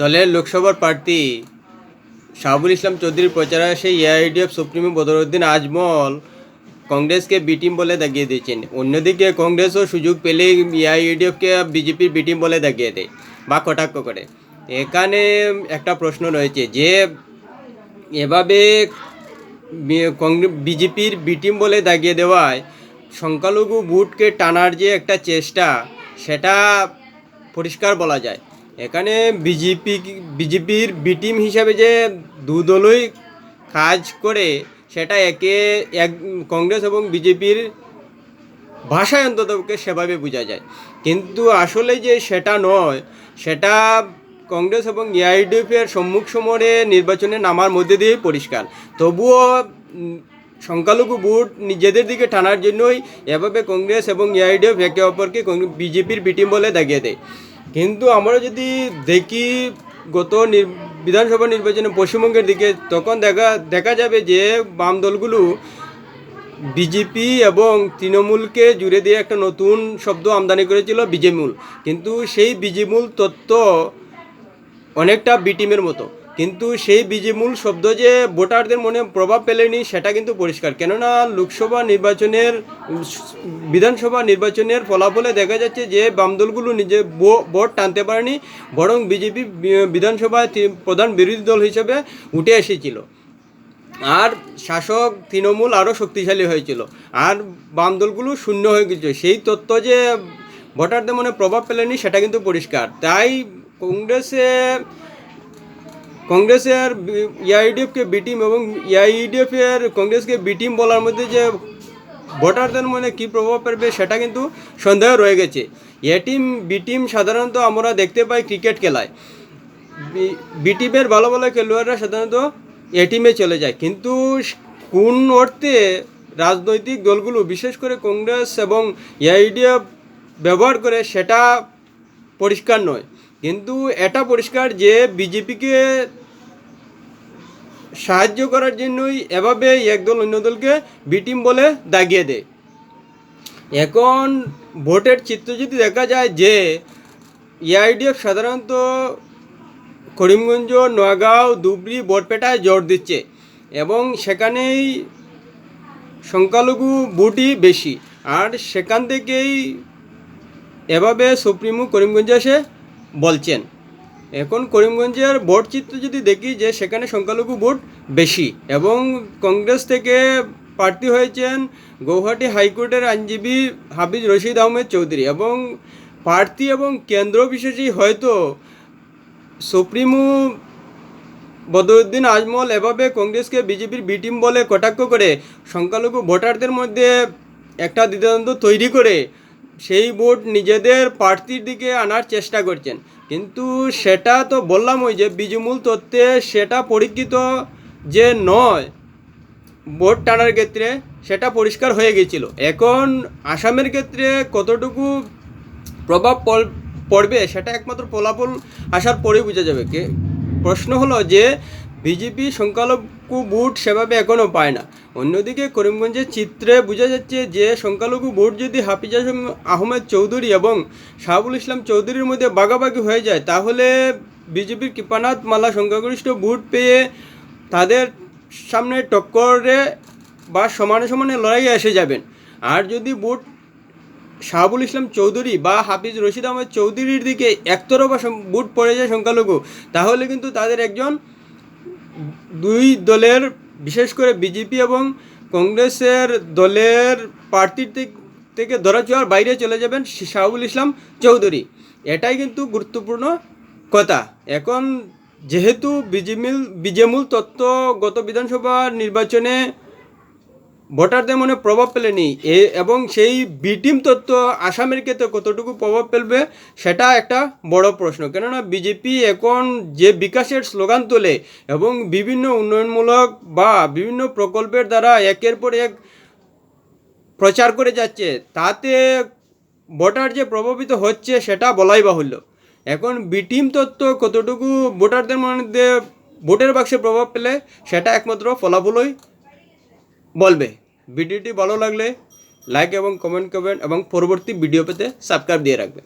দলের লোকসভার প্রার্থী শাহাবুল ইসলাম চৌধুরীর প্রচারে সেই এআইডিএফ সুপ্রিমো বদরুদ্দিন আজমল কংগ্রেসকে বিটিম বলে দাগিয়ে দিয়েছেন। অন্যদিকে কংগ্রেসও সুযোগ পেলেই এআইডিএফকে বিজেপির বিটিম বলে দাগিয়ে দেয় বা কটাক্ষ করে। এখানে একটা প্রশ্ন রয়েছে যে এভাবে বিজেপির বিটিম বলে দাগিয়ে দেওয়ায় সংখ্যালঘু ভোটকে টানার যে একটা চেষ্টা, সেটা পরিষ্কার বলা যায়। এখানে বিজেপি বিজেপির বিটিম হিসাবে যে দুদলই কাজ করে, সেটা একে এক কংগ্রেস এবং বিজেপির ভাষায় অন্ততকে সেভাবে বোঝা যায়। কিন্তু আসলে যে সেটা নয়, সেটা কংগ্রেস এবং এআইডিএফের সম্মুখ সমরে নির্বাচনে নামার মধ্যে দিয়েই পরিষ্কার। তবুও সংখ্যালঘু ভোট নিজেদের দিকে টানার জন্যই এভাবে কংগ্রেস এবং এআইডিএফ একে অপরকে বিজেপির বিটিম বলে দাগিয়ে দেয়। কিন্তু আমরা যদি দেখি গত বিধানসভা নির্বাচনে পশ্চিমবঙ্গের দিকে, তখন দেখা দেখা যাবে যে বাম দলগুলো বিজেপি এবং তৃণমূলকে জুড়ে দিয়ে একটা নতুন শব্দ আমদানি করেছিল বিজেমূল। কিন্তু সেই বিজেমূল তত্ত্ব অনেকটা বিটিমের মতো। কিন্তু সেই বিজেমূল শব্দ যে ভোটারদের মনে প্রভাব ফেলেনি, সেটা কিন্তু পরিষ্কার। কেননা লোকসভা নির্বাচনের, বিধানসভা নির্বাচনের ফলাফলে দেখা যাচ্ছে যে বাম দলগুলো নিজে ভোট টানতে পারেনি, বরং বিজেপি, বিধানসভায় প্রধান বিরোধী দল হিসেবে উঠে এসেছিল। আর শাসক তৃণমূল আরও শক্তিশালী হয়েছিল। আর বাম দলগুলো শূন্য হয়ে গেছিল সেই তত্ত্ব যে ভোটারদের মনে প্রভাব ফেলেনি, সেটা কিন্তু পরিষ্কার। তাই কংগ্রেসে কংগ্রেসের এআইডিএফকে বিটিম এবং এআইডিএফের কংগ্রেসকে বিটিম বলার মধ্যে যে ভোটারদের মনে কী প্রভাব পড়বে সেটা কিন্তু সন্দেহ রয়ে গেছে। এ টিম বি টিম সাধারণত আমরা দেখতে পাই ক্রিকেট খেলায়। বি- বি টিমের ভালো ভালো খেলোয়াড়রা সাধারণত এ টিমে চলে যায়। কিন্তু কোন অর্থে রাজনৈতিক দলগুলো বিশেষ করে কংগ্রেস এবং এআইডিএফ ব্যবহার করে সেটা পরিষ্কার নয়। কিন্তু এটা পরিষ্কার যে বিজেপিকে সাহায্য করার জন্যই এভাবে একদল অন্য দলকে বিটিম বলে দাগিয়ে দেয়। এখন ভোটের চিত্র যদি দেখা যায় যে এআইডিএফ সাধারণত করিমগঞ্জ, নোয়াগাঁও, ধুবড়ি বরপেটায় জোর দিচ্ছে এবং সেখানেই সংখ্যালঘু ভোটই বেশি। আর সেখান থেকেই এভাবে সুপ্রিমো করিমগঞ্জে এসে বলছেন। এখন করিমগঞ্জের ভোট চিত্র যদি দেখি যে সেখানে সংখ্যালঘু ভোট বেশি এবং কংগ্রেস থেকে প্রার্থী হয়েছেন গৌহাটি হাইকোর্টের আইনজীবী হাফিজ রশিদ আহমেদ চৌধুরী এবং প্রার্থী এবং কেন্দ্র বিশেষই হয়তো সুপ্রিমো বদরুদ্দিন আজমল এভাবে কংগ্রেসকে বিজেপির বি টিম বলে কটাক্ষ করে সংখ্যালঘু ভোটারদের মধ্যে একটা দ্বিধাদ্বন্দ্ব তৈরি করে সেই ভোট নিজেদের প্রার্থীর দিকে আনার চেষ্টা করছেন। কিন্তু সেটা তো বললাম ওই যে বিজুমূল তত্ত্বে সেটা পরীক্ষিত যে নয় ভোট টানার ক্ষেত্রে সেটা পরিষ্কার হয়ে গেছিল। এখন আসামের ক্ষেত্রে কতটুকু প্রভাব পড়- পড়বে সেটা একমাত্র ফলাফল আসার পরেই বোঝা যাবে। কে, প্রশ্ন হলো যে বিজেপি সংখ্যালঘু ভোট সেভাবে এখনও পায় না। অন্যদিকে করিমগঞ্জের চিত্রে বোঝা যাচ্ছে যে সংখ্যালঘু ভোট যদি হাফিজ আহমেদ চৌধুরী এবং শাহাবুল ইসলাম চৌধুরীর মধ্যে বাগাবাগি হয়ে যায়, তাহলে বিজেপির কৃপানাথ মালা সংখ্যাগরিষ্ঠ ভোট পেয়ে তাদের সামনে টক্করে বা সমানে সমানে লড়াইয়ে এসে যাবেন। আর যদি ভোট শাহাবুল ইসলাম চৌধুরী বা হাফিজ রশিদ আহমেদ চৌধুরীর দিকে একতরফা বুট পড়ে যায় সংখ্যালঘু, তাহলে কিন্তু তাদের একজন দুই দলের, বিশেষ করে বিজেপি এবং কংগ্রেসের দলের প্রার্থী থেকে ধরা ধরাছোঁয়ার বাইরে চলে যাবেন শাহুল ইসলাম চৌধুরী। এটাই কিন্তু গুরুত্বপূর্ণ কথা। এখন যেহেতু বিজেমিল, বিজেমুল তত্ত্ব গত বিধানসভা নির্বাচনে ভোটারদের মনে প্রভাব ফেলেনি। এ এবং সেই বিটিম তত্ত্ব আসামের ক্ষেত্রে কতটুকু প্রভাব ফেলবে, সেটা একটা বড় প্রশ্ন। কেননা বিজেপি এখন যে বিকাশের স্লোগান তোলে এবং বিভিন্ন উন্নয়নমূলক বা বিভিন্ন প্রকল্পের দ্বারা একের পর এক প্রচার করে যাচ্ছে, তাতে ভোটার যে প্রভাবিত হচ্ছে সেটা বলাই বাহুল্য। এখন বিটিম তত্ত্ব কতটুকু ভোটারদের মধ্যে ভোটের বাক্সে প্রভাব পেলে সেটা একমাত্র ফলাফলই বলবে। ভিডিওটি ভালো লাগলে লাইক এবং কমেন্ট করবেন এবং পরবর্তী ভিডিও পেতে সাবস্ক্রাইব দিয়ে রাখবেন।